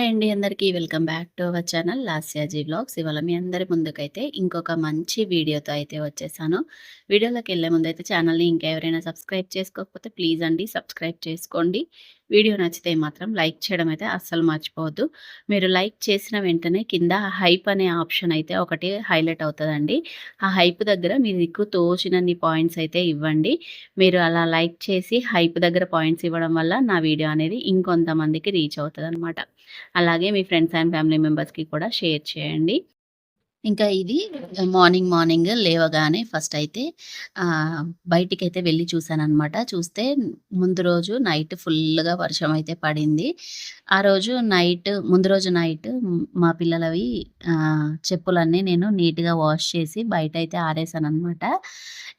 Hi అండి అందరికీ. Welcome back to our channel Lasyaji blogs. ఇవాళ మీ అందరి ముందుకైతే ఇంకొక మంచి వీడియోతో అయితే వచ్చేసాను. వీడియోలోకి వెళ్ళే ముందైతే ఛానల్ని ఇంకా ఎవరైనా సబ్స్క్రైబ్ చేసుకోకపోతే ప్లీజ్ అండి సబ్స్క్రైబ్ చేసుకోండి. వీడియో నచ్చితే మాత్రం లైక్ చేయడం అయితే అస్సలు మర్చిపోవద్దు. మీరు లైక్ చేసిన వెంటనే కింద హైప్ అనే ఆప్షన్ అయితే ఒకటి హైలైట్ అవుతుందండి. ఆ హైప్ దగ్గర మీరు మీకు తోచినన్ని పాయింట్స్ అయితే ఇవ్వండి. మీరు అలా లైక్ చేసి హైప్ దగ్గర పాయింట్స్ ఇవ్వడం వల్ల నా వీడియో అనేది ఇంకొంతమందికి రీచ్ అవుతుంది అలాగే మీ ఫ్రెండ్స్ అండ్ ఫ్యామిలీ మెంబర్స్కి కూడా షేర్ చేయండి. ఇంకా ఇది మార్నింగ్ మార్నింగ్ లేవగానే ఫస్ట్ అయితే బయటికి అయితే వెళ్ళి చూశాననమాట చూస్తే ముందు రోజు నైట్ ఫుల్గా వర్షం అయితే పడింది. ఆ రోజు నైట్ ముందు రోజు నైట్ మా పిల్లలవి చెప్పులన్నీ నేను నీట్గా వాష్ చేసి బయట అయితే ఆరేసాను అనమాట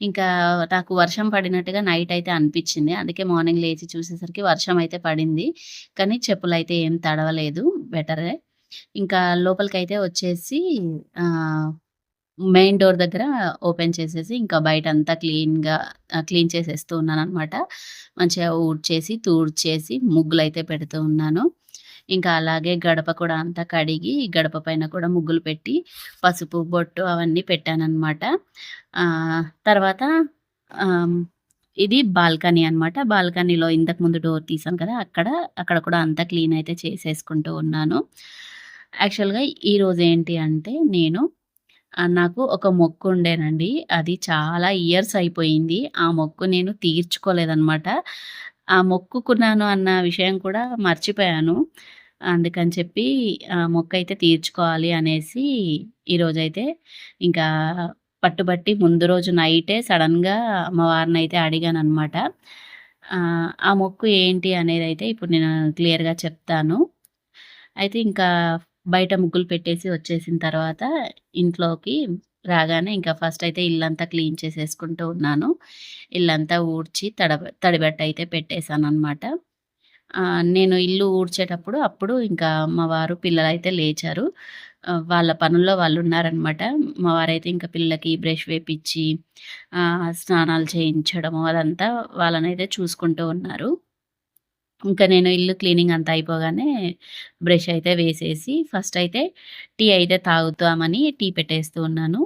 ఇంకా నాకు వర్షం పడినట్టుగా నైట్ అయితే అనిపించింది. అందుకే మార్నింగ్ లేచి చూసేసరికి వర్షం అయితే పడింది. కానీ చెప్పులు అయితే ఏం తడవలేదు. బెటరే. ఇంకా లోపలికైతే వచ్చేసి మెయిన్ డోర్ దగ్గర ఓపెన్ చేసేసి ఇంకా బయట అంతా క్లీన్‌గా క్లీన్ చేసేస్తూ ఉన్నాను అనమాట మంచిగా ఊడ్చేసి, తూడ్చేసి ముగ్గులు అయితే పెడుతూ ఉన్నాను. ఇంకా అలాగే గడప కూడా అంతా కడిగి, గడప పైన కూడా ముగ్గులు పెట్టి, పసుపు, బొట్టు అవన్నీ పెట్టానమాట తర్వాత ఇది బాల్కనీ అనమాట. బాల్కనీలో ఇంతకుముందు డోర్ తీసాను కదా! అక్కడ, అక్కడ కూడా అంతా క్లీన్ అయితే చేసేసుకుంటూ ఉన్నాను. యాక్చువల్‌గా ఈరోజు ఏంటి అంటే నేను నాకు ఒక మొక్కు ఉండేనండి. అది చాలా ఇయర్స్ అయిపోయింది. ఆ మొక్కు నేను తీర్చుకోలేదనమాట. ఆ మొక్కుకున్నాను అన్న విషయం కూడా మర్చిపోయాను. అందుకని చెప్పి ఆ మొక్కయితే తీర్చుకోవాలి అనేసి ఈరోజైతే ఇంకా పట్టుబట్టి ముందు రోజు నైటే సడన్‌గా అమ్మవారినైతే అడిగాననమాట. ఆ మొక్కు ఏంటి అనేది అయితే ఇప్పుడు నేను క్లియర్‌గా చెప్తాను. అయితే ఇంకా బయట ముగ్గులు పెట్టేసి వచ్చేసిన తర్వాత ఇంట్లోకి రాగానే ఇంకా ఫస్ట్ అయితే ఇల్లంతా క్లీన్ చేసేసుకుంటూ ఉన్నాను. ఇల్లంతా ఊడ్చి తడ తడిబట్ట అయితే పెట్టేశాననమాట. నేను ఇల్లు ఊడ్చేటప్పుడు అప్పుడు ఇంకా మా వారు పిల్లలైతే లేచారు. వాళ్ళ పనుల్లో వాళ్ళు ఉన్నారనమాట. మా వారైతే ఇంకా పిల్లలకి బ్రష్ వేపించి స్నానాలు చేయించడము అదంతా వాళ్ళనైతే చూసుకుంటూ ఉన్నారు. ఇంకా నేను ఇల్లు క్లీనింగ్ అంతా అయిపోగానే బ్రష్ అయితే వేసేసి ఫస్ట్ అయితే టీ అయితే తాగుతామని టీ పెట్టేస్తూ ఉన్నాను.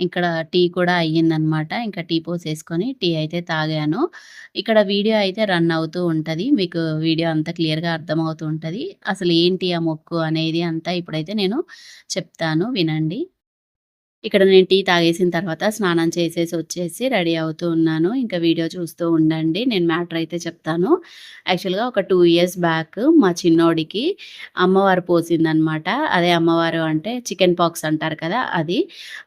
ఇక్కడ టీ కూడా అయ్యిందనమాట. ఇంకా టీ పోసేసుకొని టీ అయితే తాగాను. ఇక్కడ వీడియో అయితే రన్ అవుతూ ఉంటుంది మీకు వీడియో అంతా క్లియర్‌గా అర్థమవుతూ ఉంటుంది అసలు ఏంటి ఆ మొక్కు అనేది అంతా ఇప్పుడైతే నేను చెప్తాను వినండి. ఇక్కడ నేను టీ తాగేసిన తర్వాత స్నానం చేసేసి వచ్చేసి రెడీ అవుతూ ఉన్నాను. ఇంకా వీడియో చూస్తూ ఉండండి. నేను మ్యాటర్ అయితే చెప్తాను. యాక్చువల్‌గా ఒక టూ ఇయర్స్ బ్యాక్ మా చిన్నోడికి అమ్మవారు పోసిందనమాట. అదే అమ్మవారు అంటే చికెన్ పాక్స్ అంటారు కదా! అది.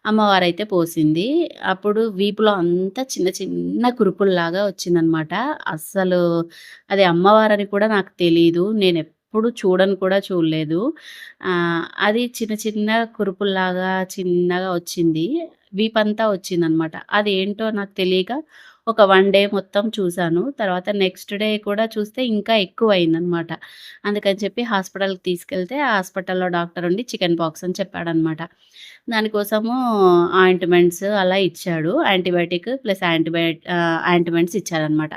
అమ్మవారు అయితే పోసింది. అప్పుడు వీపులో అంతా చిన్న చిన్న కురుపుల్లాగా వచ్చిందనమాట. అస్సలు అది అమ్మవారు అని కూడా నాకు తెలీదు. నేను ఎప్పుడు చూడను కూడా చూడలేదు. అది చిన్న చిన్న కురుపుల్లాగా చిన్నగా వచ్చింది. వీపంతా వచ్చిందనమాట. ఏంటో నాకు తెలియక ఒక వన్ డే మొత్తం చూశాను తర్వాత నెక్స్ట్ డే కూడా చూస్తే ఇంకా ఎక్కువ అయిందనమాట అందుకని చెప్పి హాస్పిటల్‌కి తీసుకెళ్తే హాస్పిటల్‌లో డాక్టర్ ఉండి చికెన్ పాక్స్ అని చెప్పాడనమాట. దానికోసము ఆయింట్మెంట్స్ అలా ఇచ్చాడు. యాంటీబయాటిక్ ప్లస్ యాంటీబయా ఆయింట్మెంట్స్ ఇచ్చారనమాట.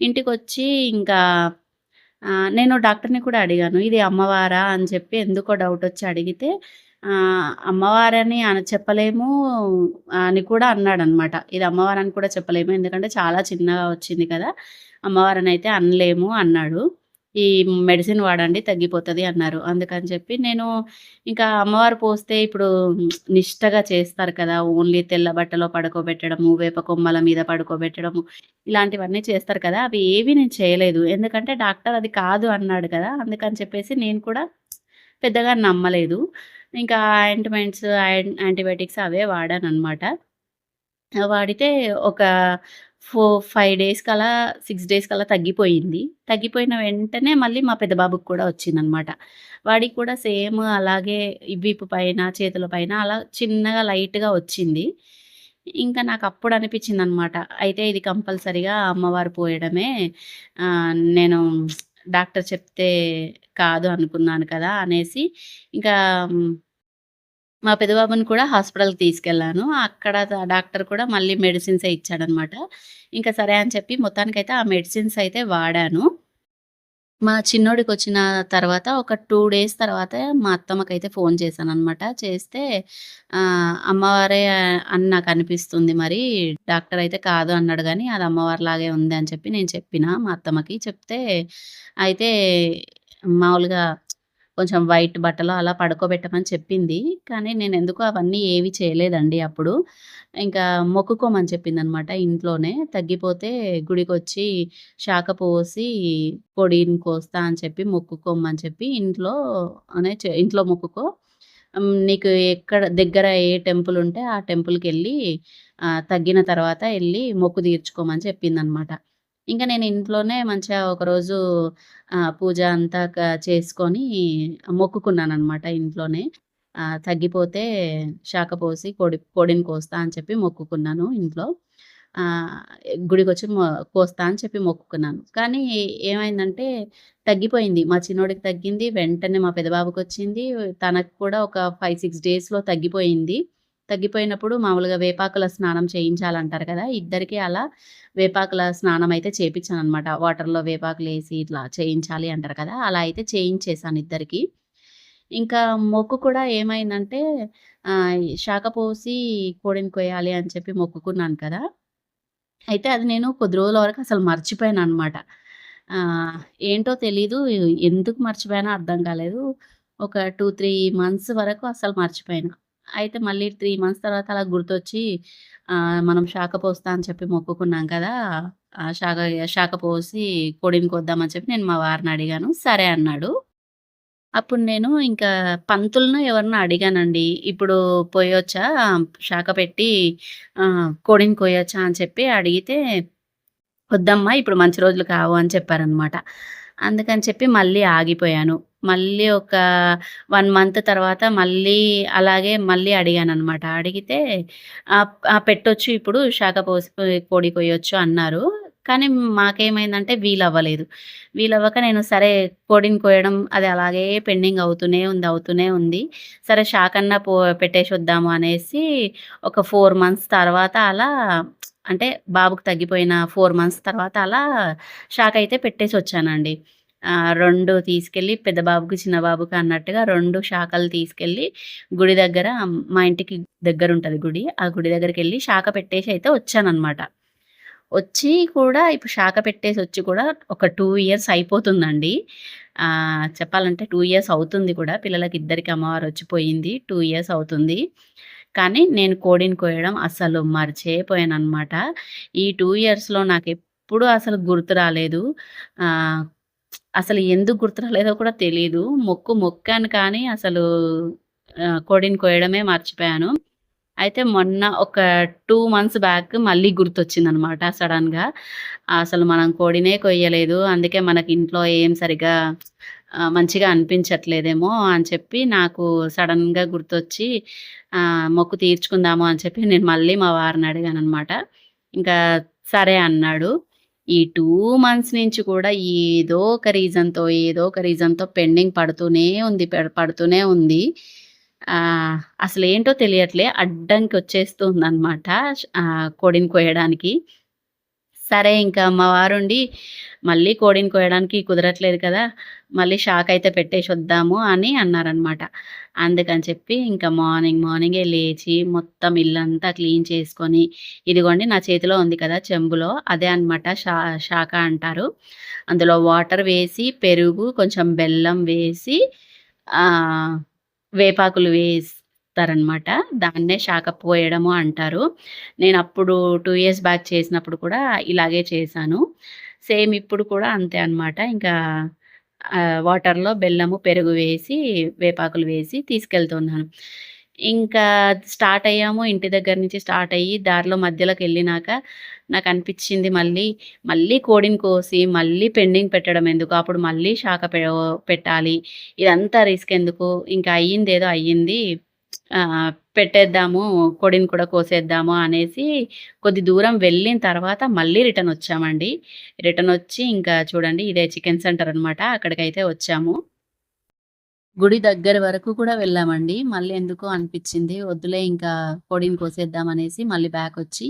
ఇంటికొచ్చి ఇంకా నేను డాక్టర్‌ని కూడా అడిగాను. ఇది అమ్మవారా అని చెప్పి ఎందుకో డౌట్ వచ్చి అడిగితే అమ్మవారని అని చెప్పలేము అని కూడా అన్నాడనమాట. ఇది అమ్మవారని కూడా చెప్పలేము. ఎందుకంటే చాలా చిన్నగా వచ్చింది కదా! అమ్మవారని అయితే అనలేము అన్నాడు. ఈ మెడిసిన్ వాడండి తగ్గిపోతుంది అన్నారు. అందుకని చెప్పి నేను ఇంకా అమ్మవారు పోస్తే ఇప్పుడు నిష్టగా చేస్తారు కదా! ఓన్లీ తెల్ల బట్టలో పడుకోబెట్టడము, వేప కొమ్మల మీద పడుకోబెట్టడము, ఇలాంటివన్నీ చేస్తారు కదా! అవి ఏవి నేను చేయలేదు. ఎందుకంటే డాక్టర్ అది కాదు అన్నాడు కదా! అందుకని చెప్పేసి నేను కూడా పెద్దగా నమ్మలేదు. ఇంకా ఆయింట్మెంట్స్, యాంటీబయాటిక్స్ అవే వాడాను అనమాట వాడితే ఒక ఫోర్ ఫైవ్ డేస్‌కి అలా, సిక్స్ డేస్‌కి అలా తగ్గిపోయింది. తగ్గిపోయిన వెంటనే మళ్ళీ మా పెద్ద బాబుకి కూడా వచ్చిందనమాట. వాడికి కూడా సేమ్ అలాగే వీపు పైన, చేతుల పైన అలా చిన్నగా లైట్‌గా వచ్చింది. ఇంకా నాకు అప్పుడు అనిపించింది అనమాట అయితే ఇది కంపల్సరీగా అమ్మవారు పోయడమే నేను డాక్టర్ చెప్తే కాదు అనుకున్నాను కదా! అనేసి ఇంకా మా పెద్దబాబుని కూడా హాస్పిటల్‌కి తీసుకెళ్ళాను. అక్కడ డాక్టర్ కూడా మళ్ళీ మెడిసిన్సే ఇచ్చాడనమాట. ఇంకా సరే అని చెప్పి మొత్తానికైతే ఆ మెడిసిన్స్ అయితే వాడాను. మా చిన్నోడికి వచ్చిన తర్వాత ఒక టూ డేస్ తర్వాత మా అత్తమ్మకైతే ఫోన్ చేశాను అనమాట చేస్తే అమ్మవారే అని నాకనిపిస్తుంది మరి. డాక్టర్ అయితే కాదు అన్నాడు కానీ అది అమ్మవారిలాగే ఉంది అని చెప్పి నేను చెప్పిన మా అత్తమ్మకి. చెప్తే అయితే మామూలుగా కొంచెం వైట్ బట్టలు అలా పడుకోబెట్టమని చెప్పింది. కానీ నేను ఎందుకు అవన్నీ ఏవి చేయలేదండి అప్పుడు. ఇంకా మొక్కుకోమని చెప్పింది అనమాట ఇంట్లోనే. తగ్గిపోతే గుడికొచ్చి శాఖ పోసి పొడిని కోస్తా అని చెప్పి మొక్కుకోమని చెప్పి ఇంట్లోనే చె ఇంట్లో మొక్కుకో. నీకు ఎక్కడ దగ్గర ఏ టెంపుల్ ఉంటే ఆ టెంపుల్కి వెళ్ళి తగ్గిన తర్వాత వెళ్ళి మొక్కు తీర్చుకోమని చెప్పిందనమాట. ఇంకా నేను ఇంట్లోనే మంచిగా ఒకరోజు పూజ అంతా చేసుకొని మొక్కుకున్నాను అనమాట ఇంట్లోనే. తగ్గిపోతే శాఖ పోసి కొడి కోడిని కోస్తా అని చెప్పి మొక్కుకున్నాను ఇంట్లో. గుడికి గుడికొచ్చి మొ కోస్తా అని చెప్పి మొక్కుకున్నాను. కానీ ఏమైందంటే తగ్గిపోయింది. మా చిన్నోడికి తగ్గింది. వెంటనే మా పెద్ద వచ్చింది తనకు కూడా ఒక 5, 6 డేస్‌లో తగ్గిపోయింది. తగ్గిపోయినప్పుడు మామూలుగా వేపాకుల స్నానం చేయించాలంటారు కదా! ఇద్దరికీ అలా వేపాకుల స్నానం అయితే చేయించాను అనమాట వాటర్‌లో వేపాకులు వేసి ఇట్లా చేయించాలి అంటారు కదా! అలా అయితే చేయించేశాను ఇద్దరికీ. ఇంకా మొక్కు కూడా ఏమైందంటే శాఖ పోసి కోడిని కొయ్యాలి అని చెప్పి మొక్కుకున్నాను కదా! అయితే అది నేను కొద్ది రోజుల వరకు అసలు మర్చిపోయాను అనమాట ఏంటో తెలీదు. ఎందుకు మర్చిపోయానో అర్థం కాలేదు. ఒక 2, 3 మంత్స్ వరకు అసలు మర్చిపోయాను. అయితే మళ్ళీ త్రీ మంత్స్ తర్వాత అలా గుర్తొచ్చి మనం శాఖ పోస్తా అని చెప్పి మొక్కుకున్నాం కదా! శాఖ శాఖ పోసి కోడిని కోద్దామని చెప్పి నేను మా వారిని అడిగాను. సరే అన్నాడు. అప్పుడు నేను ఇంకా పంతులను ఎవరినో అడిగానండి. ఇప్పుడు పోయొచ్చా శాఖ పెట్టి కొడిని కోడిని కొయ్యొచ్చా అని చెప్పి అడిగితే, "వద్దమ్మా ఇప్పుడు మంచి రోజులు కావు" అని చెప్పారనమాట. అందుకని చెప్పి మళ్ళీ ఆగిపోయాను. మళ్ళీ ఒక వన్ మంత్ తర్వాత మళ్ళీ అలాగే మళ్ళీ అడిగాను అనమాట అడిగితే ఆ పెట్టొచ్చు ఇప్పుడు శాఖ పోసి కోడి కొయ్యొచ్చు అన్నారు. కానీ మాకేమైందంటే వీలవ్వలేదు. వీలవ్వక నేను సరే కోడిని కోయడం అది అలాగే పెండింగ్ అవుతూనే ఉంది, అవుతూనే ఉంది. సరే శాఖన్నా పో పెట్టేసి వద్దాము అనేసి ఒక ఫోర్ మంత్స్ తర్వాత అలా అంటే బాబుకి తగ్గిపోయిన ఫోర్ మంత్స్ తర్వాత అలా షాక్ అయితే పెట్టేసి వచ్చానండి రెండు తీసుకెళ్ళి పెద్ద బాబుకి, చిన్న బాబుకి అన్నట్టుగా రెండు శాఖలు తీసుకెళ్ళి గుడి దగ్గర మా ఇంటికి దగ్గర ఉంటుంది గుడి. ఆ గుడి దగ్గరికి వెళ్ళి శాఖ పెట్టేసి అయితే వచ్చాననమాట. వచ్చి కూడా ఇప్పుడు శాఖ పెట్టేసి వచ్చి కూడా ఒక టూ ఇయర్స్ అయిపోతుందండి. చెప్పాలంటే టూ ఇయర్స్ అవుతుంది కూడా. పిల్లలకి ఇద్దరికి అమ్మవారు వచ్చిపోయింది టూ ఇయర్స్ అవుతుంది. కానీ నేను కోడిని కోయడం అస్సలు మర్చిపోయాననమాట. ఈ టూ ఇయర్స్‌లో నాకు ఎప్పుడు అసలు గుర్తు రాలేదు. అసలు ఎందుకు గుర్తురాలేదో కూడా తెలియదు మొక్కు మొక్కాను కానీ అసలు కోడిని కోయడమే మర్చిపోయాను. అయితే మొన్న ఒక టూ మంత్స్ బ్యాక్ మళ్ళీ గుర్తొచ్చిందనమాట సడన్గా అసలు మనం కోడినే కొయ్యలేదు. అందుకే మనకి ఇంట్లో ఏం సరిగ్గా మంచిగా అనిపించట్లేదేమో అని చెప్పి నాకు సడన్గా గుర్తొచ్చి మొక్కు తీర్చుకుందాము అని చెప్పి నేను మళ్ళీ మా వారిని అడిగాను అనమాట ఇంకా సరే అన్నాడు. ఈ టూ మంత్స్ నుంచి కూడా ఏదో ఒక రీజన్‌తో, ఏదో ఒక రీజన్‌తో పెండింగ్ పడుతూనే ఉంది. పడుతూనే ఉంది. అసలు అసలేంటో తెలియట్లే. అడ్డంకి వచ్చేస్తుంది అనమాట కోడిని కోయడానికి. సరే ఇంకా మా వారుండి మళ్ళీ కోడిని కోయడానికి కుదరట్లేదు కదా! మళ్ళీ షాక్ అయితే పెట్టేసి వద్దాము అని అన్నారనమాట. అందుకని చెప్పి ఇంకా మార్నింగ్ మార్నింగే లేచి మొత్తం ఇల్లంతా క్లీన్ చేసుకొని, ఇదిగోండి నా చేతిలో ఉంది కదా చెంబులో అదే అనమాట షా శాఖ అంటారు. అందులో వాటర్ వేసి, పెరుగు, కొంచెం బెల్లం వేసి వేపాకులు వేసి చెప్తారనమాట దాన్నే శాఖ పోయడము అంటారు. నేను అప్పుడు టూ ఇయర్స్ బ్యాక్ చేసినప్పుడు కూడా ఇలాగే చేశాను. సేమ్ ఇప్పుడు కూడా అంతే అనమాట. ఇంకా వాటర్‌లో బెల్లము, పెరుగు వేసి, వేపాకులు వేసి తీసుకెళ్తున్నాను. ఇంకా స్టార్ట్ అయ్యాము. ఇంటి దగ్గర నుంచి స్టార్ట్ అయ్యి దారిలో మధ్యలోకి వెళ్ళినాక నాకు అనిపించింది మళ్ళీ, మళ్ళీ కోడిని కోసి, మళ్ళీ పెండింగ్ పెట్టడం ఎందుకు? అప్పుడు మళ్ళీ శాఖ పె పెట్టాలి. ఇదంతా రిస్క్ ఎందుకు? ఇంకా అయ్యిందేదో అయ్యింది. పెట్టేద్దాము. కోడిని కూడా కోసేద్దాము అనేసి కొద్ది దూరం వెళ్ళిన తర్వాత మళ్ళీ రిటర్న్ వచ్చామండి రిటర్న్ వచ్చి ఇంకా చూడండి ఇదే చికెన్ సెంటర్ అనమాట. అక్కడికైతే వచ్చాము. గుడి దగ్గర వరకు కూడా వెళ్ళామండి. మళ్ళీ ఎందుకో అనిపించింది వద్దులే ఇంకా కోడిని కోసేద్దాం అనేసి మళ్ళీ బ్యాక్ వచ్చి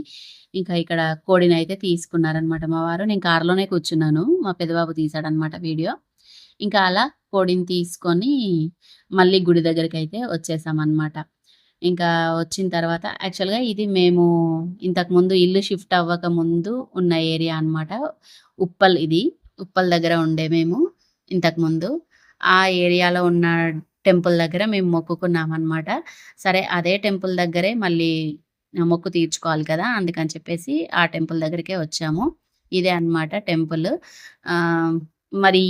ఇంకా ఇక్కడ కోడిని అయితే తీసుకున్నారనమాట మా వారు. నేను కార్‌లోనే కూర్చున్నాను. మా పెద్దబాబు తీసాడనమాట తీశాడనమాట వీడియో. ఇంకా అలా కోడిని తీసుకొని మళ్ళీ గుడి దగ్గరికి అయితే వచ్చేసామన్నమాట ఇంకా వచ్చిన తర్వాత యాక్చువల్‌గా ఇది మేము ఇంతకుముందు ఇల్లు షిఫ్ట్ అవ్వక ముందు ఉన్న ఏరియా అనమాట. ఉప్పల్ ఇది. ఉప్పల్ దగ్గర ఉండే మేము ఇంతకుముందు. ఆ ఏరియాలో ఉన్న టెంపుల్ దగ్గర మేము మొక్కుకున్నాం అనమాట సరే అదే టెంపుల్ దగ్గరే మళ్ళీ మొక్కు తీర్చుకోవాలి కదా! అందుకని చెప్పేసి ఆ టెంపుల్ దగ్గరికే వచ్చాము. ఇదే అనమాట టెంపుల్. మరి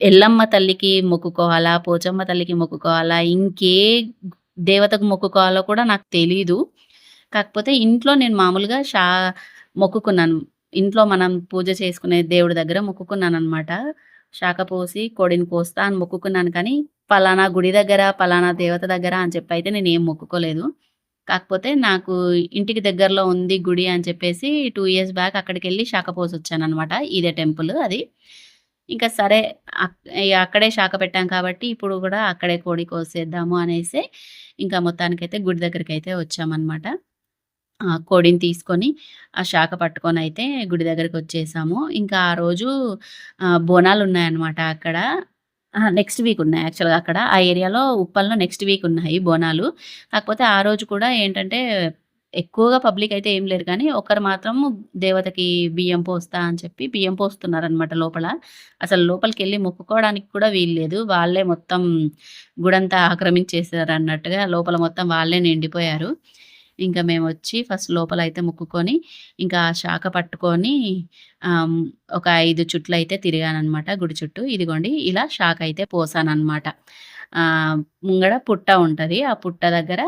ఎల్లమ్మ తల్లికి మొక్కుకోవాలా? పోచమ్మ తల్లికి మొక్కుకోవాలా? ఇంకే దేవతకు మొక్కుకోవాలో కూడా నాకు తెలీదు. కాకపోతే ఇంట్లో నేను మామూలుగా షా మొక్కుకున్నాను. ఇంట్లో మనం పూజ చేసుకునే దేవుడి దగ్గర మొక్కుకున్నాననమాట. శాఖ పోసి, కోడిని కోస్తా అని మొక్కుకున్నాను కానీ, పలానా గుడి దగ్గర, పలానా దేవత దగ్గర అని చెప్పి అయితే నేను ఏం మొక్కుకోలేదు. కాకపోతే నాకు ఇంటికి దగ్గరలో ఉంది గుడి అని చెప్పేసి టూ ఇయర్స్ బ్యాక్ అక్కడికి వెళ్ళి శాఖ పోసి వచ్చాను అనమాట ఇదే టెంపుల్ అది. ఇంకా సరే అక్కడే శాఖ పెట్టాం కాబట్టి, ఇప్పుడు కూడా అక్కడే కోడి కోసేద్దాము అనేసి, ఇంకా మొత్తానికైతే గుడి దగ్గరికి వచ్చామనమాట. వచ్చామన్నమాట కోడిని తీసుకొని, ఆ శాఖ పట్టుకొని అయితే గుడి దగ్గరికి వచ్చేసాము ఇంకా ఆ రోజు బోనాలు ఉన్నాయన్నమాట అక్కడ. నెక్స్ట్ వీక్ ఉన్నాయి యాక్చువల్‌గా అక్కడ. ఆ ఏరియాలో ఉప్పల్‌లో నెక్స్ట్ వీక్ ఉన్నాయి బోనాలు. కాకపోతే ఆ రోజు కూడా ఏంటంటే, ఎక్కువగా పబ్లిక్ అయితే ఏం లేరు కానీ, ఒకరు మాత్రం దేవతకి బియ్యం పోస్తా అని చెప్పి బియ్యం పోస్తున్నారనమాట లోపల. అసలు లోపలికి వెళ్ళి మొక్కుకోవడానికి కూడా వీల్లేదు. వాళ్ళే మొత్తం గుడంతా ఆక్రమించేసారు అన్నట్టుగా లోపల మొత్తం వాళ్ళే నిండిపోయారు. ఇంకా మేము వచ్చి ఫస్ట్ లోపల అయితే మొక్కుకొని, ఇంకా ఆ పట్టుకొని ఒక ఐదు ఒక 5 చుట్లయితే గుడి చుట్టూ. ఇదిగోండి ఇలా శాఖ అయితే పోసానమాట ముంగడ పుట్ట ఉంటుంది ఆ పుట్ట దగ్గర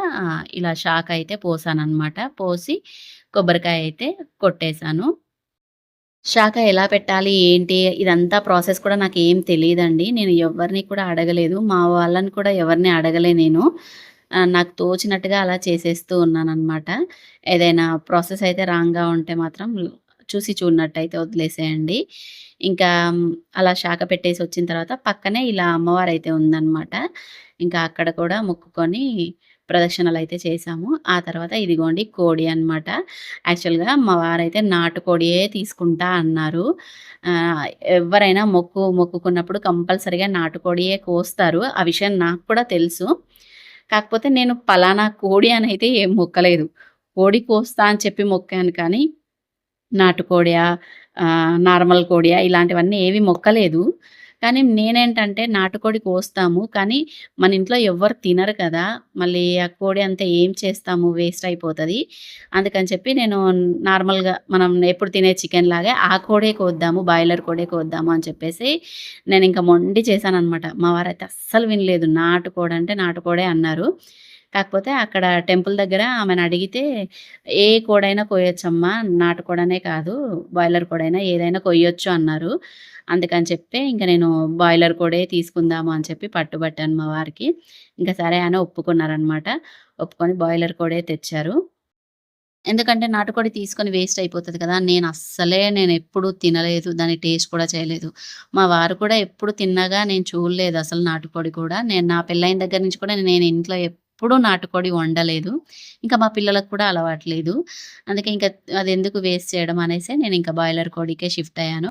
ఇలా శాఖ అయితే పోసానమాట పోసి కొబ్బరికాయ అయితే కొట్టేశాను శాఖ ఎలా పెట్టాలి? ఏంటి? ఇదంతా ప్రాసెస్ కూడా నాకు ఏం తెలియదండి నేను ఎవరిని కూడా అడగలేదు. మా వాళ్ళని కూడా ఎవరిని అడగలే నేను. నాకు తోచినట్టుగా అలా చేసేస్తూ ఉన్నాను అనమాట ఏదైనా ప్రాసెస్ అయితే రాంగ్‌గా ఉంటే మాత్రం చూసి చూడనట్టయితే వదిలేసేయండి. ఇంకా అలా శాఖ పెట్టేసి వచ్చిన తర్వాత పక్కనే ఇలా అమ్మవారు అయితే ఉందన్నమాట ఇంకా అక్కడ కూడా మొక్కుకొని అయితే చేశాము. ఆ తర్వాత ఇదిగోండి కోడి అనమాట. యాక్చువల్‌గా మా వారైతే నాటుకోడియే తీసుకుంటా అన్నారు. ఎవరైనా మొక్కు మొక్కుకున్నప్పుడు కంపల్సరీగా నాటుకోడియే కోస్తారు. ఆ విషయం నాకు కూడా తెలుసు. కాకపోతే నేను పలానా కోడి అని అయితే ఏం మొక్కలేదు. కోడి కోస్తా అని చెప్పి మొక్కాను కానీ, నాటుకోడియా, నార్మల్ కోడియా ఇలాంటివన్నీ ఏవి మొక్కలేదు. కానీ నేనేంటంటే నాటుకోడి కోస్తాము. కానీ మన ఇంట్లో ఎవ్వరు తినరు కదా! మళ్ళీ ఆ కోడి అంతా ఏం చేస్తాము? వేస్ట్ అయిపోతుంది అందుకని చెప్పి నేను నార్మల్‌గా మనం ఎప్పుడు తినే చికెన్ లాగే ఆ కోడే కోద్దాము, బాయిలర్ కోడే కోద్దాము అని చెప్పేసి నేను ఇంకా మొండి చేశాననమాట. మా వారైతే అస్సలు వినలేదు. నాటుకోడంటే నాటుకోడే అన్నారు. కాకపోతే అక్కడ టెంపుల్ దగ్గర ఆమెను అడిగితే "ఏ కోడైనా కోయొచ్చమ్మా. నాటుకోడనే కాదు, బాయిలర్ కోడైనా ఏదైనా కొయ్యొచ్చు" అన్నారు. అందుకని చెప్పి ఇంక నేను బాయిలర్ కోడే తీసుకుందాము అని చెప్పి పట్టుబట్టాను మా వారికి. ఇంకా సరే అని ఒప్పుకున్నారనమాట. ఒప్పుకొని బాయిలర్ కోడే తెచ్చారు. ఎందుకంటే నాటుకోడి తీసుకొని వేస్ట్ అయిపోతుంది కదా! నేను అసలే నేను ఎప్పుడు తినలేదు. దాని టేస్ట్ కూడా చేయలేదు. మా వారు కూడా ఎప్పుడు తిన్నగా నేను చూడలేదు అసలు నాటుకోడి కూడా. నేను నా పెళ్ళైన దగ్గర నుంచి కూడా నేను ఇంట్లో ఎప్పుడూ నాటుకోడి వండలేదు. ఇంకా మా పిల్లలకు కూడా అలవాటు లేదు. అందుకే అది ఎందుకు వేస్ట్ చేయడం అనేసి నేను ఇంకా బాయిలర్ కోడికే షిఫ్ట్ అయ్యాను.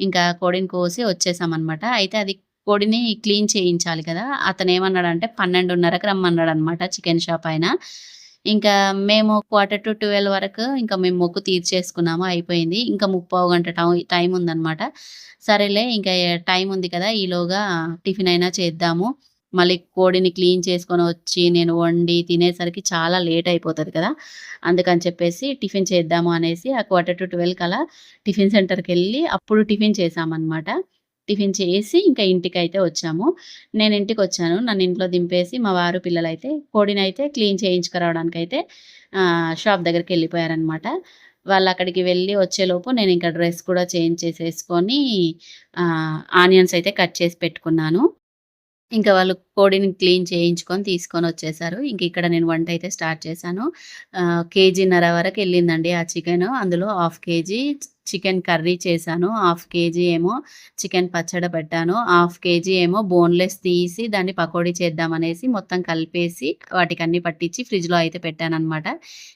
ఇంకా కోడిని కోసి వచ్చేసామన్నమాట అయితే అది కోడిని క్లీన్ చేయించాలి కదా! అతనేమన్నాడంటే 12:30కి రమ్మన్నాడనమాట చికెన్ షాప్ ఆయన. ఇంకా మేము 1:45 వరకు ఇంకా మేము మొక్కు తీర్చేసుకున్నాము. అయిపోయింది. ఇంకా ముప్పావు గంట టైం ఉందన్నమాట సరేలే ఇంకా టైం ఉంది కదా! ఈలోగా టిఫిన్ అయినా చేద్దాము. మళ్ళీ కోడిని క్లీన్ చేసుకొని వచ్చి నేను వండి తినేసరికి చాలా లేట్ అయిపోతుంది కదా! అందుకని చెప్పేసి టిఫిన్ చేద్దాము అనేసి ఆ 1:45 కలా టిఫిన్ సెంటర్కి వెళ్ళి అప్పుడు టిఫిన్ చేసామన్నమాట టిఫిన్ చేసి ఇంకా ఇంటికి అయితే వచ్చాము. నేను ఇంటికి వచ్చాను నన్ను ఇంట్లో దింపేసి మా వారు, పిల్లలైతే అయితే క్లీన్ చేయించుకురావడానికైతే అయితే షాప్ దగ్గరికి వెళ్ళిపోయారనమాట వాళ్ళు అక్కడికి వెళ్ళి వచ్చేలోపు నేను ఇంకా డ్రెస్ కూడా చేంజ్ చేసేసుకొని ఆనియన్స్ అయితే కట్ చేసి పెట్టుకున్నాను. ఇంకా వాళ్ళు కోడిని క్లీన్ చేయించుకొని తీసుకొని వచ్చేసారు ఇంక ఇక్కడ నేను వంట అయితే స్టార్ట్ చేశాను. కేజీన్నర వరకు వెళ్ళిందండి ఆ చికెన్ అందులో హాఫ్ కేజీ చికెన్ కర్రీ చేశాను. హాఫ్ కేజీ ఏమో చికెన్ పచ్చడి పెట్టాను. హాఫ్ కేజీ ఏమో బోన్‌లెస్ తీసి దాన్ని పకోడీ చేద్దామనేసి మొత్తం కలిపేసి వాటికి అన్ని పట్టించి ఫ్రిడ్జ్‌లో అయితే పెట్టాననమాట.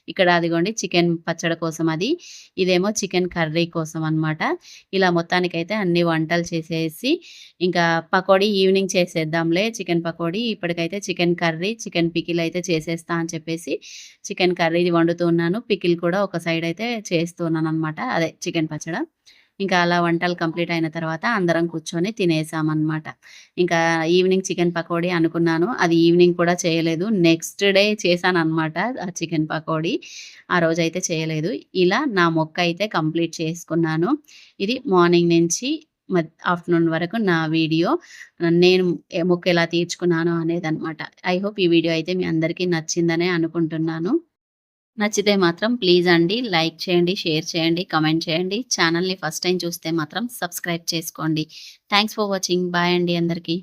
ఇక్కడ అదిగోండి చికెన్ పచ్చడి కోసం అది. ఇదేమో చికెన్ కర్రీ కోసం అనమాట. ఇలా మొత్తానికైతే అన్ని వంటలు చేసేసి ఇంకా పకోడీ ఈవినింగ్ చేసేద్దాంలే చికెన్ పకోడీ. ఇప్పటికైతే చికెన్ కర్రీ, చికెన్ పికిల్ అయితే చేసేస్తా అని చెప్పేసి చికెన్ కర్రీ వండుతున్నాను పికిల్ కూడా ఒక సైడ్ అయితే చేస్తూ అనమాట అదే చికెన్ చికెన్ పచ్చడ. ఇంకా అలా వంటలు కంప్లీట్ అయిన తర్వాత అందరం కూర్చొని తినేసామన్నమాట ఇంకా ఈవినింగ్ చికెన్ పకోడీ అనుకున్నాను. అది ఈవినింగ్ కూడా చేయలేదు. నెక్స్ట్ డే చేశాననమాట ఆ చికెన్ పకోడీ. ఆ రోజు అయితే చేయలేదు. ఇలా నా మొక్క అయితే కంప్లీట్ చేసుకున్నాను. ఇది మార్నింగ్ నుంచి ఆఫ్టర్‌నూన్ వరకు నా వీడియో. నేను మొక్క ఎలా తీర్చుకున్నాను అనేది అనమాట ఐ హోప్ ఈ వీడియో అయితే మీ అందరికీ నచ్చిందనే అనుకుంటున్నాను. నచ్చితే మాత్రం ప్లీజ్ అండి లైక్ చేయండి, షేర్ చేయండి, కామెంట్ చేయండి. ఛానల్ని ఫస్ట్ టైం చూస్తే మాత్రం సబ్స్క్రైబ్ చేసుకోండి. Thanks for watching. బాయ్ అండి అందరికీ.